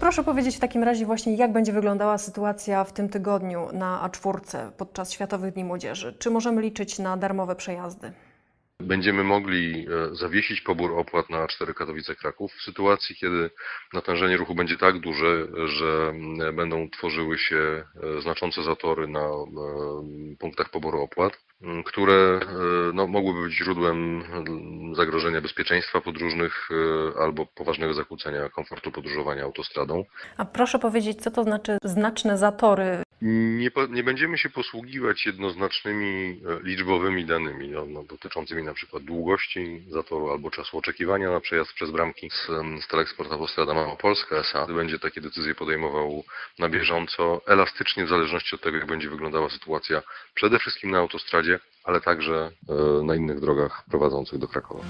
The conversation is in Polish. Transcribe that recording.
Proszę powiedzieć w takim razie właśnie, jak będzie wyglądała sytuacja w tym tygodniu na A4 podczas Światowych Dni Młodzieży? Czy możemy liczyć na darmowe przejazdy? Będziemy mogli e, zawiesić pobór opłat na A4 Katowice-Kraków w sytuacji, kiedy natężenie ruchu będzie tak duże, że mm, będą tworzyły się e, znaczące zatory na e, punktach poboru opłat, które e, no, mogłyby być źródłem mm, zagrożenia bezpieczeństwa podróżnych e, albo poważnego zakłócenia komfortu podróżowania autostradą. A proszę powiedzieć, co to znaczy znaczne zatory? Nie, nie będziemy się posługiwać jednoznacznymi e, liczbowymi danymi no, no, dotyczącymi na przykład długości zatoru albo czasu oczekiwania na przejazd przez bramki z, z Teleksport Autostrada Małopolska S.A. Będzie takie decyzje podejmował na bieżąco, elastycznie w zależności od tego, jak będzie wyglądała sytuacja przede wszystkim na autostradzie, ale także e, na innych drogach prowadzących do Krakowa.